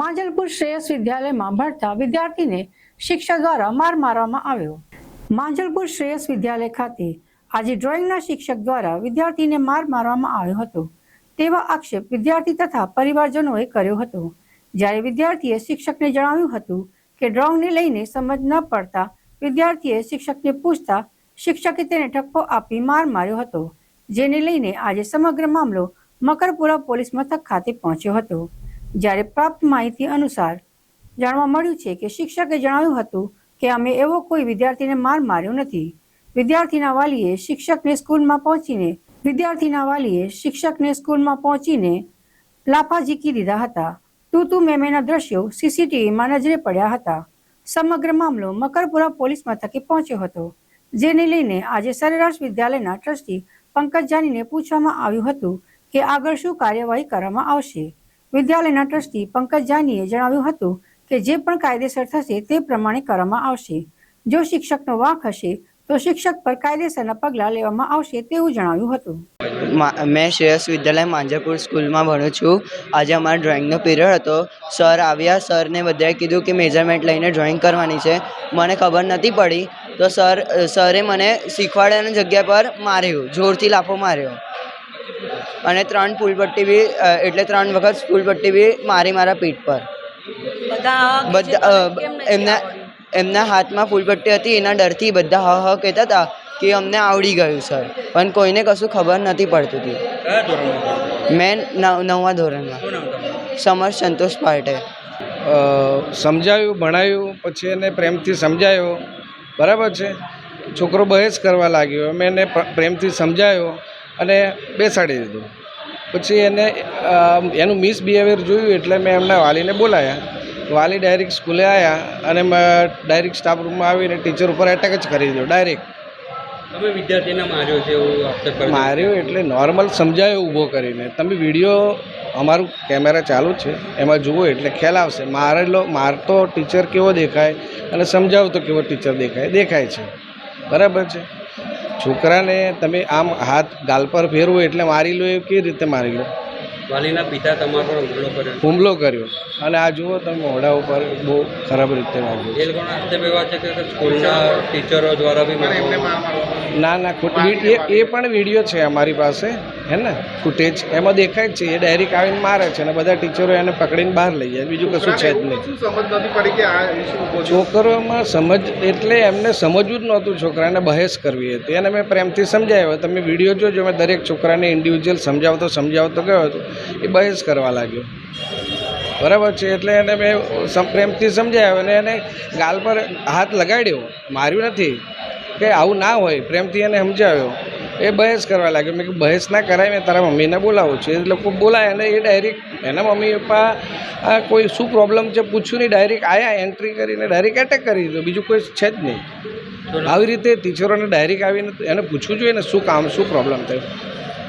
માંજલપુર શ્રેયસ વિદ્યાલયમાં ભણતા વિદ્યાર્થીને શિક્ષક દ્વારા માર મારવામાં આવ્યો. માંજલપુર શ્રેયસ વિદ્યાલય ખાતે આજે ડ્રોઈંગના શિક્ષક દ્વારા વિદ્યાર્થીને માર મારવામાં આવ્યો હતો. તેવા આક્ષેપ વિદ્યાર્થી તથા પરિવારજનોએ કર્યો હતો. જ્યારે વિદ્યાર્થીએ શિક્ષકને જણાવ્યું હતું કે ડ્રોઈંગને લઈને સમજ ન પડતા વિદ્યાર્થીએ શિક્ષકને પૂછતા શિક્ષકે તેને ઠપકો આપી માર માર્યો હતો, જેને લઈને આજે સમગ્ર મામલો મકરપુરા પોલીસ મથક ખાતે પહોંચ્યો હતો. જ્યારે પ્રાપ્ત માહિતી અનુસાર જાણવા મળ્યું છે કે શિક્ષકે જણાવ્યું હતું કે અમે એવો કોઈ વિદ્યાર્થીને માર માર્યો નથી. વિદ્યાર્થીના વાલીએ શિક્ષકને સ્કૂલમાં પહોંચીને વિદ્યાર્થીના વાલીએ શિક્ષકને સ્કૂલમાં પહોંચીને લાફા ઝીકી દીધા હતા. તું તું મેમેના દ્રશ્યો સીસીટીવીમાં નજરે પડ્યા હતા. સમગ્ર મામલો મકરપુરા પોલીસ મથકે પહોંચ્યો હતો, જેને લઈને આજે સરેરાશ વિદ્યાલયના ટ્રસ્ટી પંકજ જાનીને પૂછવામાં આવ્યું હતું કે આગળ શું કાર્યવાહી કરવામાં આવશે. વિદ્યાલયના ટ્રસ્ટી પંકજ જાનીએ જણાવ્યું હતું કે જે પણ કાયદેસર થશે તે પ્રમાણે કરવામાં આવશે. જો શિક્ષકનો વાંક હશે, તો શિક્ષક પર કાયદેસરના પગલાં લેવામાં આવશે તેવું જણાવ્યું હતું. મેં શ્રેયસ વિદ્યાલય માંજરપુર સ્કૂલમાં ભણું છું. આજે અમારો ડ્રોઈંગનો પીરિયડ હતો. સર આવ્યા, સરને બધાએ કીધું કે મેઝરમેન્ટ લઈને ડ્રોઈંગ કરવાની છે. મને ખબર નથી પડી. તો સર સરે મને શીખવાડ્યાની જગ્યા પર માર્યું, જોરથી લાફો માર્યો. અને ત્રણ ફૂલપટ્ટી બી એટલે ત્રણ વખત ફૂલપટ્ટી બી મારી મારા પીઠ પર. બધા એમના એમના હાથમાં ફૂલપટ્ટી હતી એના ડરથી બધા હ હ કહેતા હતા કે અમને આવડી ગયું સર. પણ કોઈને કશું ખબર નથી પડતું હતી? મેં નવા નવમા ધોરણમાં. સમર સંતોષ પાર્ટે. સમજાયું ભણાયું પછી એને પ્રેમથી સમજાયો. બરાબર છે? છોકરો બહેસ કરવા લાગ્યો. મેં એને પ્રેમથી સમજાયો. અને બેસાડી દીધું. પછી એને એનું મિસબિહેવિયર જોયું એટલે મેં એમના વાલીને બોલાયા. વાલી ડાયરેક્ટ સ્કૂલે આવ્યા અને ડાયરેક્ટ સ્ટાફ રૂમમાં આવીને ટીચર ઉપર એટેક જ કરી દીધો ડાયરેક્ટ. માર્યો એટલે નોર્મલ સમજાયો ઊભો કરીને. તમે વીડિયો અમારું કેમેરા ચાલુ છે એમાં જુઓ એટલે ખ્યાલ આવશે. મારેલો મારતો ટીચર કેવો દેખાય અને સમજાવતો કેવો ટીચર દેખાય દેખાય છે. બરાબર છે? છોકરાને તમે આમ હાથ ગાલ પર ફેરવો એટલે મારી લો એ કેવી રીતે મારી લો? વાલીના પિતા તમારા પર હુમલો કર્યો. હુમલો કર્યો. અને આ જુઓ તમે મોઢા ઉપર બહુ ખરાબ રીતે વાગ્યો એ લોકોના આક્ષેપ એવા છે કે સ્કૂલના ટીચરો દ્વારા બી ના ના ખોટ એ એ પણ વીડિયો છે અમારી પાસે. હે ને? ફૂટેજ એમાં દેખાય જ છે. એ ડાયરેક્ટ આવીને મારે છે અને બધા ટીચરો એને પકડીને બહાર લઈ જાય. બીજું કશું છે જ નહીં. છોકરોમાં સમજ એટલે એમને સમજવું જ નહોતું છોકરાને બહેસ કરવી હતી. અને મેં પ્રેમથી સમજાવ્યો તમે વીડિયો જોજો. મેં દરેક છોકરાને ઇન્ડિવિજ્યુઅલ સમજાવતો સમજાવતો ગયો હતો. એ બહેસ કરવા લાગ્યો. બરાબર છે? એટલે એને મેં પ્રેમથી સમજાવ્યો અને એને ગાલ પર હાથ લગાડ્યો. માર્યું નથી કે આવું ના હોય. પ્રેમથી એને સમજાવ્યો. એ બહેસ કરવા લાગ્યો. મેં કીધું બહેસ ના કરાય મેં તારા મમ્મીને બોલાવું છું. એ લોકો બોલાય અને એ ડાયરેક્ટ એના મમ્મી પપ્પા આ કોઈ શું પ્રોબ્લેમ છે પૂછ્યું નહીં. ડાયરેક્ટ આયા એન્ટ્રી કરીને ડાયરેક્ટ એટેક કરી દીધો. બીજું કોઈ છે જ નહીં. આવી રીતે ટીચરોને ડાયરેક્ટ આવીને એને પૂછવું જોઈએ ને શું કામ શું પ્રોબ્લેમ થયો.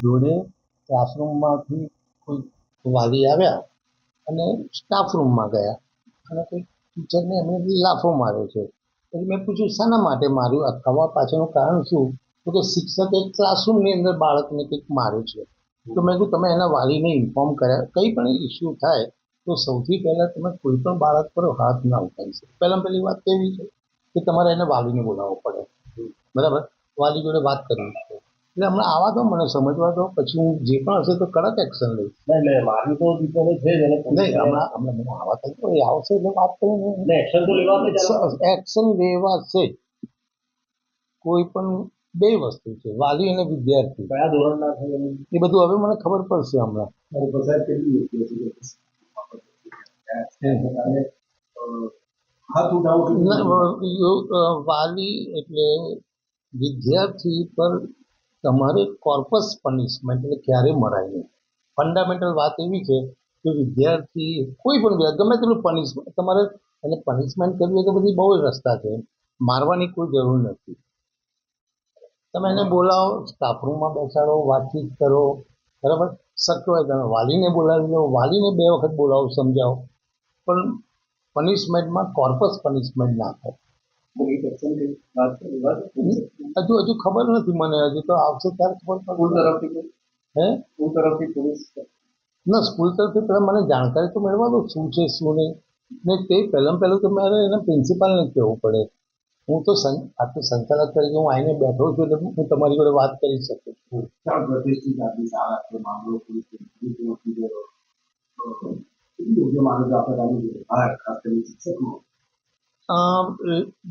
જોડે ક્લાસરૂમમાંથી કોઈ વાલી આવ્યા અને સ્ટાફ રૂમમાં ગયા. અને કોઈ ટીચરને એમને લાફો માર્યો છે. પછી મેં પૂછ્યું શાના માટે માર્યું? આ થવા પાછળનું કારણ શું? તો કે શિક્ષકે ક્લાસરૂમની અંદર બાળકને કંઈક માર્યું છે. તો મેં કીધું તમે એના વાલીને ઇન્ફોર્મ કર્યા. કંઈ પણ ઇસ્યુ થાય તો સૌથી પહેલાં તમે કોઈ પણ બાળક પર હાથ ના ઉઠાવી શકો. પહેલાં પહેલી વાત કેવી છે કે તમારે એને વાલીને બોલાવવો પડે. બરાબર? વાલી જોડે વાત કરવી પડે. એટલે હમણાં આવા દો મને સમજવા દો પછી હું જે પણ હશે તો કડક એક્શન લઈશ. નહીં મારી તો દીકરો છે જ નહીં હમણાં હમણાં મને આવા તો એ આવશે એટલે વાત કરીને એક્શન તો લેવા એક્શન લેવા છે. કોઈ પણ બે વસ્તુ છે વાલી અને વિદ્યાર્થી. કયા ધોરણના એ બધું હવે મને ખબર પડશે હમણાં. વાલી એટલે વિદ્યાર્થી પર તમારે કોર્પસ પનિશમેન્ટ એટલે ક્યારે મરાય નહીં. ફંડામેન્ટલ વાત એવી છે કે વિદ્યાર્થી કોઈ પણ ગમે તેટલું પનિશમેન્ટ તમારે એને પનિશમેન્ટ કરવી તો બધી બહુ રસ્તા છે. મારવાની કોઈ જરૂર નથી. તમે એને બોલાવો સ્ટાફરૂમમાં બેસાડો વાતચીત કરો બરાબર? શક્ય હોય તમે વાલીને બોલાવી લો વાલીને બે વખત બોલાવો સમજાવો. પણ પનિશમેન્ટમાં કોર્પસ પનિશમેન્ટ ના થાય. હજુ હજુ ખબર નથી મને હજુ તો આવશે ત્યારે ખબર તરફથી હે? ના સ્કૂલ તરફથી પહેલાં મને જાણકારી તો મેળવા દો શું છે શું નહીં. ને તે પહેલાં પહેલું તો મારે એના પ્રિન્સિપાલને કહેવું પડે. હું તો સં આ તો સંચાલક તરીકે હું આવીને બેઠો છું એટલે હું તમારી જોડે વાત કરી શકું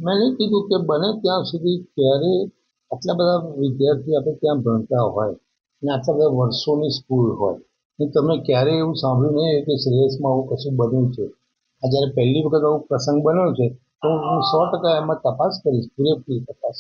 મેં નહીં કીધું કે બને ત્યાં સુધી ક્યારે આટલા બધા વિદ્યાર્થી આપણે ત્યાં ભણતા હોય અને આટલા બધા વર્ષોની સ્કૂલ હોય. ને તમે ક્યારેય એવું સાંભળ્યું નહીં કે શ્રેયસમાં આવું કશું બન્યું છે. આ જ્યારે પહેલી વખત આવું પ્રસંગ બન્યો છે તો હું સો ટકા એમાં તપાસ કરીશ પૂરેપૂરી તપાસ